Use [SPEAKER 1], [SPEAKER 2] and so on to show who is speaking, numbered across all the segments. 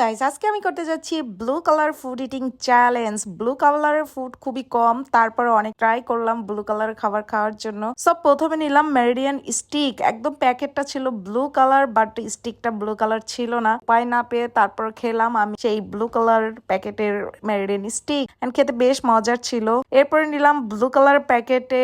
[SPEAKER 1] Guys আজকে আমি করতে যাচ্ছি blue colour food eating challenge blue কালারের ফুড খুবই কম, তারপর অনেক ট্রাই করলাম ব্লু কালারের খাবার খাওয়ার জন্য। সব প্রথমে নিলাম মেরিডিয়ান স্টিক একদম প্যাকেটটা ছিল ব্লু কালার বাট স্টিকটা ব্লু কালার ছিল না। উপায় না পেয়ে তারপর খেলাম আমি সেই ব্লু কালার প্যাকেটের মেরিডিয়ান স্টিক এন্ড খেতে বেশ মজার ছিল। এরপরে নিলাম ব্লু কালার প্যাকেটে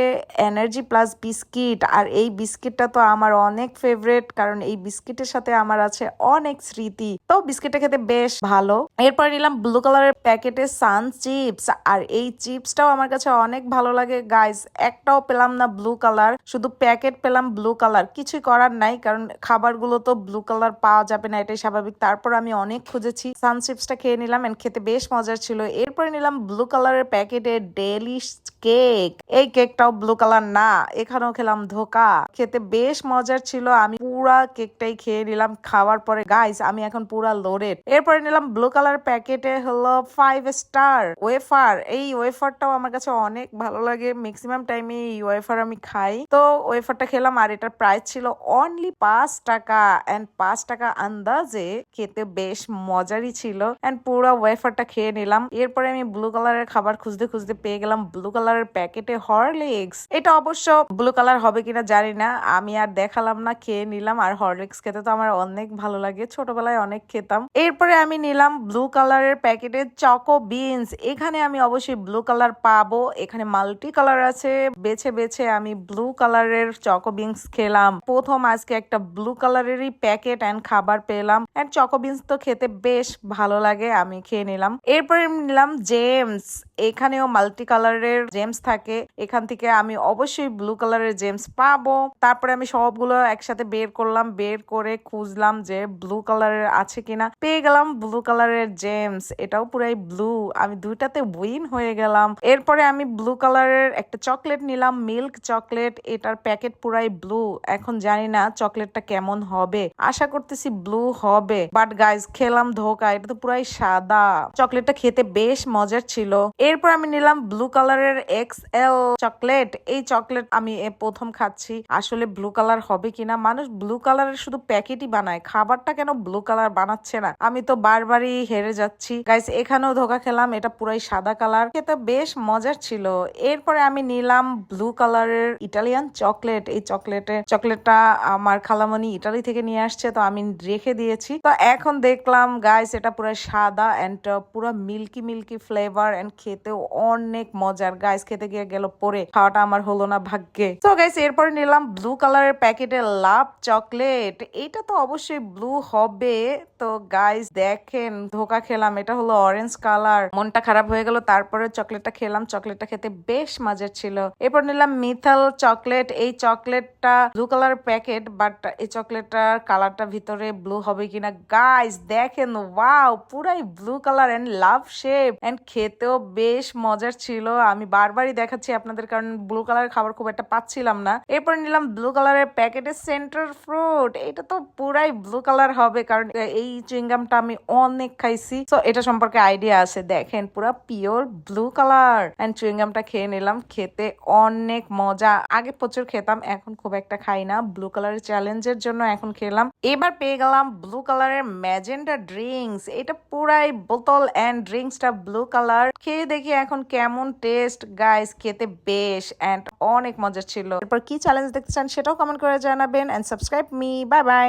[SPEAKER 1] এনার্জি প্লাস বিস্কিট আর এই বিস্কিটটা তো আমার অনেক ফেভারেট কারণ এই বিস্কিটের সাথে আমার আছে অনেক স্মৃতি। তো বিস্কিটটা খেতে বেশ ভালো। এরপর নিলাম ব্লু কালারের প্যাকেটে সান চিপস আর এই চিপসটাও আমার কাছে অনেক ভালো লাগে। গাইস একটাও পেলাম না ব্লু কালার শুধু প্যাকেট পেলাম ব্লু কালার কিছুই করার নাই, কারণ খাবারগুলো তো ব্লু কালার পাওয়া যাবে না, এটাই স্বাভাবিক। তারপর আমি অনেক খুঁজেছি। সান চিপসটা খেয়ে নিলাম এন্ড খেতে বেশ মজার ছিল। এরপরে নিলাম ব্লু কালারের প্যাকেটে ডেলিশ কেক এই কেকটাও ব্লু কালার না, এখানেও খেলাম ধোকা। খেতে বেশ মজার ছিল, আমি পুরা কেকটাই খেয়ে নিলাম। খাওয়ার পরে গাইস আমি এখন পুরা লোডেড এরপরে নিলাম ব্লু কালার প্যাকেটে হলো ফাইভ স্টার ওয়েফার এই ওয়েফারটাও আমার কাছে অনেক ভালো লাগে। ম্যাক্সিমাম টাইমে এই ওয়েফার আমি খাই। তো ওয়েফারটা খেলাম, আর এটার প্রাইস ছিল অনলি পাঁচ টাকা। এন্ড পাঁচ টাকা আন্দাজে খেতে বেশ মজারই ছিল। এন্ড পুরো ওয়েফারটা খেয়ে নিলাম। এরপরে আমি ব্লু কালারের খাবার খুঁজতে খুঁজতে পেয়ে গেলাম। ব্লু কালারের প্যাকেটে হরলিক্স এটা অবশ্য ব্লু কালার হবে কিনা জানি না। আমি আর দেখালাম না, খেয়ে নিলাম। আর হরলিক্স খেতে তো আমার অনেক ভালো লাগে। ছোটবেলায় অনেক খেতাম। এরপরে আমি নিলাম ব্লু কালারের প্যাকেটে চকো বিনস এখানে আমি অবশ্যই ব্লু কালার পাবো। এখানে মাল্টি কালার আছে। বেছে বেছে আমি ব্লু কালারের চকো বিনস খেলাম। প্রথম আজকে একটা ব্লু কালারেরই প্যাকেট অ্যান্ড খাবার পেলাম। অ্যান্ড চকো বিনস তো খেতে বেশ ভালো লাগে। আমি খেয়ে নিলাম। এরপরে নিলাম জেমস এখানেও মাল্টি কালারের জেমস থাকে, এখান থেকে আমি অবশ্যই ব্লু কালারের জেমস পাবো। তারপরে আমি সবগুলো একসাথে বের করলাম, বের করে খুঁজলাম যে ব্লু কালারের আছে কিনা। পেয়ে গেলাম ব্লু কালারের জেমস এটাও পুরাই ব্লু আমি দুইটাতে উইন হয়ে গেলাম। এরপরে আমি ব্লু কালারের একটা চকলেট নিলাম মিল্ক চকলেট এটার প্যাকেট পুরাই ব্লু এখন জানি না চকলেটটা কেমন হবে। আশা করতেছি ব্লু হবে বাট গাইজ খেলাম ধোকা, এটা তো পুরাই সাদা। চকলেটটা খেতে বেশ মজার ছিল। এরপর আমি নিলাম ব্লু কালারের এক্স এল চকলেট এই চকলেট আমি প্রথম খাচ্ছি। আসলে ব্লু কালার হবে কিনা? মানুষ ব্লু কালারের শুধু প্যাকেটই বানায়। খাবারটা কেন ব্লু কালার বানাচ্ছে না? আমি তো বারবারই হেরে যাচ্ছি। গাইস এখানেও ধোকা খেলাম। এটা পুরাই সাদা কালার খেতে বেশ মজার ছিল। এরপরে আমি নিলাম ব্লু কালারের ইটালিয়ান চকলেট এই চকলেটের চকলেটটা আমার খালামণি ইটালি থেকে নিয়ে আসছে, তো আমি রেখে দিয়েছি। তো এখন দেখলাম গাইস এটা পুরো সাদা অ্যান্ড পুরো মিল্কি মিল্কি ফ্লেভার অ্যান্ড খেতেও অনেক মজার। গাইস খেতে গিয়ে গেল, পরে খাওয়াটা আমার হলো না ভাগ্যে। তো গাইস এরপর নিলাম ব্লু কালারের প্যাকেটে লাভ চকলেট এটা তো অবশ্যই ব্লু হবে। তো গাইস দেখেন, ধোকা খেলাম। এটা হলো অরেঞ্জ কালার মনটা খারাপ হয়ে গেল, তারপরে চকলেটটা খেলাম। চকলেটটা খেতে বেশ মজার ছিল। এরপর নিলাম মিথাল চকলেট এই চকলেটটা ব্লু কালার প্যাকেট বাট এই চকলেটটার কালারটা ভিতরে ব্লু হবে কিনা? গাইস দেখেন ওয়াও পুরাই blue colour and love shape and খেতেও বেশ মজার ছিল। আমি বারবারই দেখাচ্ছি আপনাদের, কারণ ব্লু কালারের খাবার খুব একটা পাচ্ছিলাম না। এরপর নিলাম ব্লু কালারের প্যাকেটের সেন্টার ফ্রুট এটা তো পুরাই ব্লু কালার হবে, কারণ এই চুইংগামটা আমি অনেক খাইছি। তো এটা সম্পর্কে আইডিয়া আছে। দেখেন, পুরা পিওর ব্লু কালার এন্ড চুইংগামটা খেয়ে নিলাম। খেতে অনেক মজা। আগে প্রচুর খেতাম, এখন খুব একটা খাই না। ব্লু কালারের চ্যালেঞ্জের জন্য এখন খেলাম। এবার পেয়ে গেলাম ব্লু কালারের ম্যাজেন্ডা ড্রিঙ্কস এটা পুরাই বোতল অ্যান্ড ড্রিঙ্কসটা ব্লু কালার খেয়ে দেখি এখন কেমন টেস্ট গাইস খেতে বেশ অ্যান্ড অনেক মজা ছিল। এরপর কি চ্যালেঞ্জ দেখতে চান সেটাও কমেন্ট করে জানাবেন and subscribe me bye bye